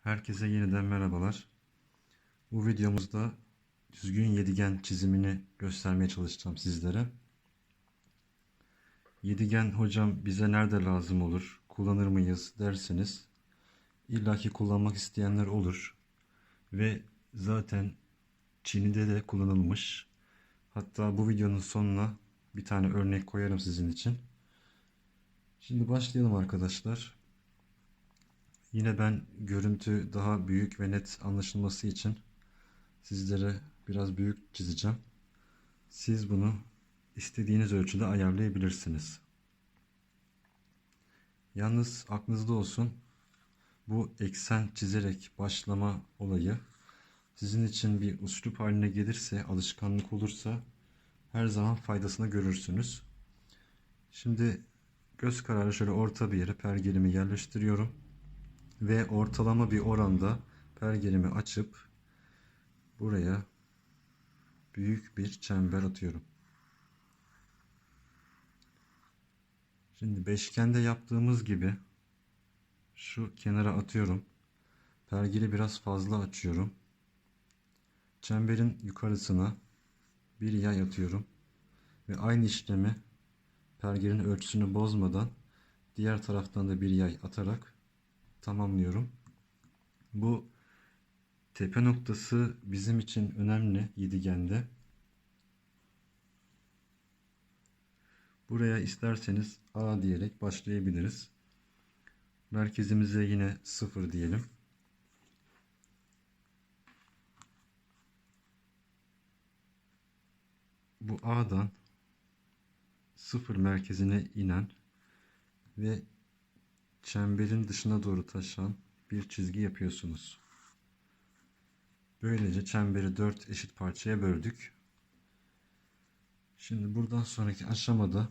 Herkese yeniden merhabalar. Bu videomuzda düzgün yedigen çizimini göstermeye çalışacağım sizlere. Yedigen hocam bize nerede lazım olur, kullanır mıyız derseniz illaki kullanmak isteyenler olur. Ve zaten Çin'de de kullanılmış. Hatta bu videonun sonuna bir tane örnek koyarım sizin için. Şimdi başlayalım arkadaşlar. Yine ben görüntü daha büyük ve net anlaşılması için sizlere biraz büyük çizeceğim. Siz bunu istediğiniz ölçüde ayarlayabilirsiniz. Yalnız aklınızda olsun bu eksen çizerek başlama olayı sizin için bir üslup haline gelirse, alışkanlık olursa her zaman faydasını görürsünüz. Şimdi göz kararı şöyle orta bir yere pergelimi yerleştiriyorum ve ortalama bir oranda pergelimi açıp buraya büyük bir çember atıyorum. Şimdi beşgende yaptığımız gibi şu kenara atıyorum. Pergeli biraz fazla açıyorum. Çemberin yukarısına bir yay atıyorum. Ve aynı işlemi pergelin ölçüsünü bozmadan diğer taraftan da bir yay atarak tamamlıyorum. Bu tepe noktası bizim için önemli yedigende. Buraya isterseniz A diyerek başlayabiliriz. Merkezimize yine 0 diyelim. Bu A'dan 0 merkezine inen ve çemberin dışına doğru taşan bir çizgi yapıyorsunuz. Böylece çemberi 4 eşit parçaya böldük. Şimdi buradan sonraki aşamada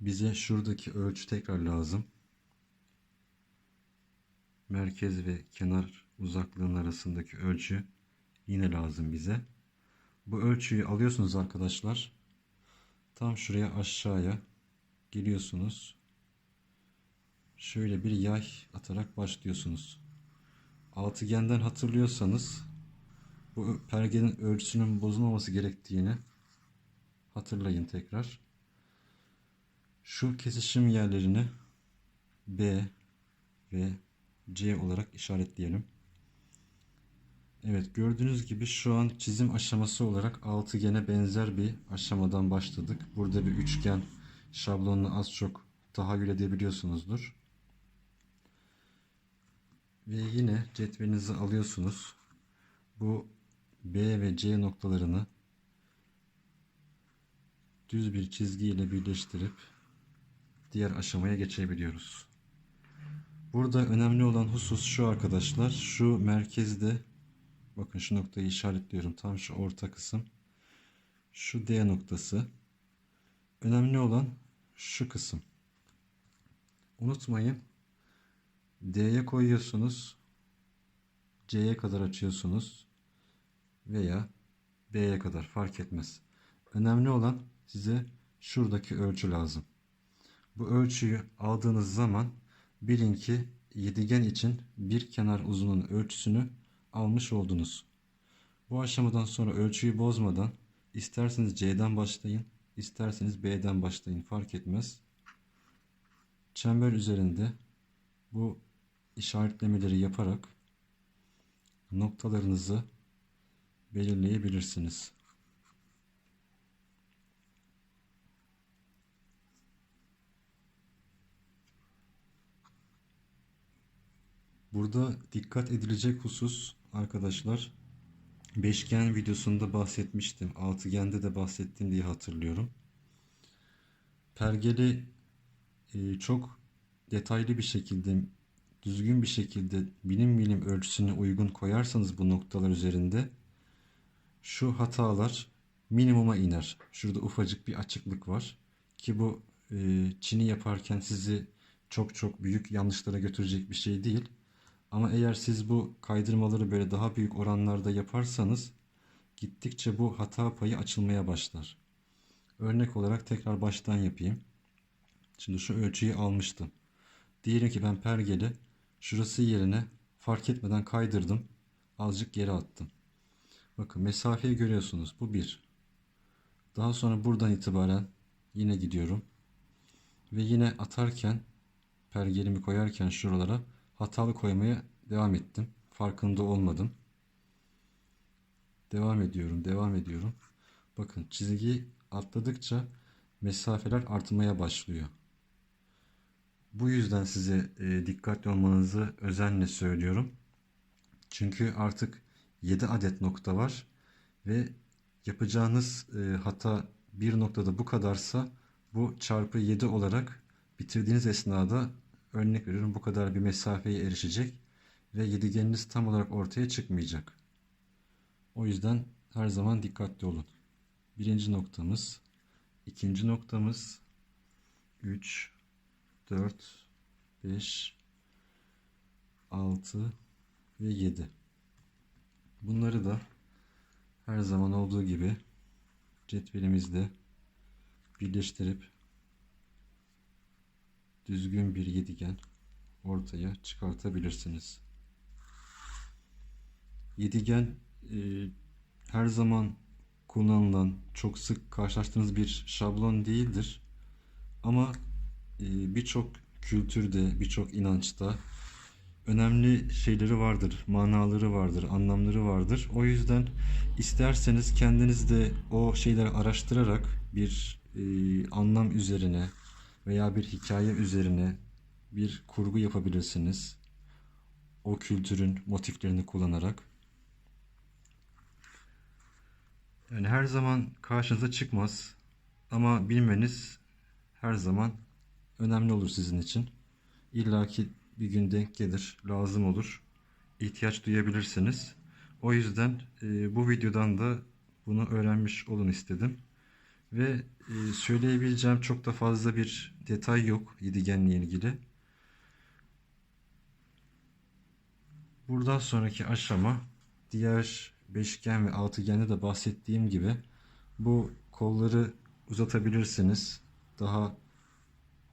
bize şuradaki ölçü tekrar lazım. Merkez ve kenar uzaklığının arasındaki ölçü yine lazım bize. Bu ölçüyü alıyorsunuz arkadaşlar. Tam şuraya aşağıya geliyorsunuz şöyle bir yay atarak başlıyorsunuz. Altıgenden hatırlıyorsanız bu pergenin ölçüsünün bozulmaması gerektiğini hatırlayın tekrar. Şu kesişim yerlerini B ve C olarak işaretleyelim. Evet gördüğünüz gibi şu an çizim aşaması olarak altıgene benzer bir aşamadan başladık. Burada bir üçgen şablonunu az çok tahayyül edebiliyorsunuzdur. Ve yine cetvelinizi alıyorsunuz. Bu B ve C noktalarını düz bir çizgi ile birleştirip diğer aşamaya geçebiliyoruz. Burada önemli olan husus şu arkadaşlar. Şu merkezde bakın şu noktayı işaretliyorum. Tam şu orta kısım. Şu D noktası. Önemli olan şu kısım. Unutmayın D'ye koyuyorsunuz. C'ye kadar açıyorsunuz. Veya B'ye kadar fark etmez. Önemli olan size şuradaki ölçü lazım. Bu ölçüyü aldığınız zaman bilin ki yedigen için bir kenar uzunluğun ölçüsünü almış oldunuz. Bu aşamadan sonra ölçüyü bozmadan isterseniz C'den başlayın, isterseniz B'den başlayın fark etmez. Çember üzerinde bu işaretlemeleri yaparak noktalarınızı belirleyebilirsiniz. Burada dikkat edilecek husus arkadaşlar beşgen videosunda bahsetmiştim. Altıgende de bahsettim diye hatırlıyorum. Pergeli e, çok detaylı bir şekilde düzgün bir şekilde bilim bilim ölçüsüne uygun koyarsanız bu noktalar üzerinde şu hatalar minimuma iner. Şurada ufacık bir açıklık var ki bu e, çini yaparken sizi çok çok büyük yanlışlara götürecek bir şey değil. Ama eğer siz bu kaydırmaları böyle daha büyük oranlarda yaparsanız gittikçe bu hata payı açılmaya başlar. Örnek olarak tekrar baştan yapayım. Şimdi şu ölçüyü almıştım. Diyelim ki ben pergeli şurası yerine fark etmeden kaydırdım. Azıcık geri attım. Bakın mesafeyi görüyorsunuz. Bu bir. Daha sonra buradan itibaren yine gidiyorum. Ve yine atarken pergelimi koyarken şuralara hatalı koymaya devam ettim. Farkında olmadım. Devam ediyorum, devam ediyorum. Bakın çizgi atladıkça mesafeler artmaya başlıyor. Bu yüzden size e, dikkatli olmanızı özenle söylüyorum. Çünkü artık 7 adet nokta var ve yapacağınız e, hata bir noktada bu kadarsa bu çarpı 7 olarak bitirdiğiniz esnada örnek veriyorum bu kadar bir mesafeye erişecek ve yedigeniniz tam olarak ortaya çıkmayacak. O yüzden her zaman dikkatli olun. Birinci noktamız, ikinci noktamız, 3, 4, 5, 6 ve 7. Bunları da her zaman olduğu gibi cetvelimizde birleştirip düzgün bir yedigen ortaya çıkartabilirsiniz. Yedigen e, her zaman kullanılan, çok sık karşılaştığınız bir şablon değildir. Ama birçok kültürde, birçok inançta önemli şeyleri vardır, manaları vardır, anlamları vardır. O yüzden isterseniz kendiniz de o şeyleri araştırarak bir e, anlam üzerine veya bir hikaye üzerine bir kurgu yapabilirsiniz. O kültürün motiflerini kullanarak. Yani her zaman karşınıza çıkmaz ama bilmeniz her zaman önemli olur sizin için. İlla ki bir gün denk gelir, lazım olur, ihtiyaç duyabilirsiniz. O yüzden e, bu videodan da bunu öğrenmiş olun istedim. Ve e, söyleyebileceğim çok da fazla bir detay yok yedigenle ilgili. Buradan sonraki aşama diğer beşgen ve altıgende de bahsettiğim gibi bu kolları uzatabilirsiniz. Daha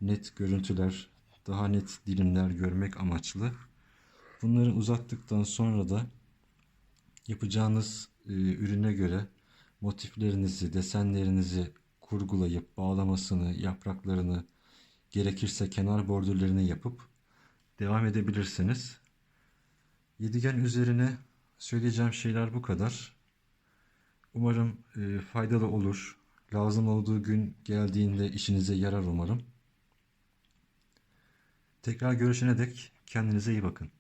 net görüntüler, daha net dilimler görmek amaçlı. Bunları uzattıktan sonra da yapacağınız e, ürüne göre motiflerinizi, desenlerinizi kurgulayıp bağlamasını, yapraklarını, gerekirse kenar bordürlerini yapıp devam edebilirsiniz. Yedigen üzerine söyleyeceğim şeyler bu kadar. Umarım e, faydalı olur. Lazım olduğu gün geldiğinde işinize yarar umarım. Tekrar görüşene dek kendinize iyi bakın.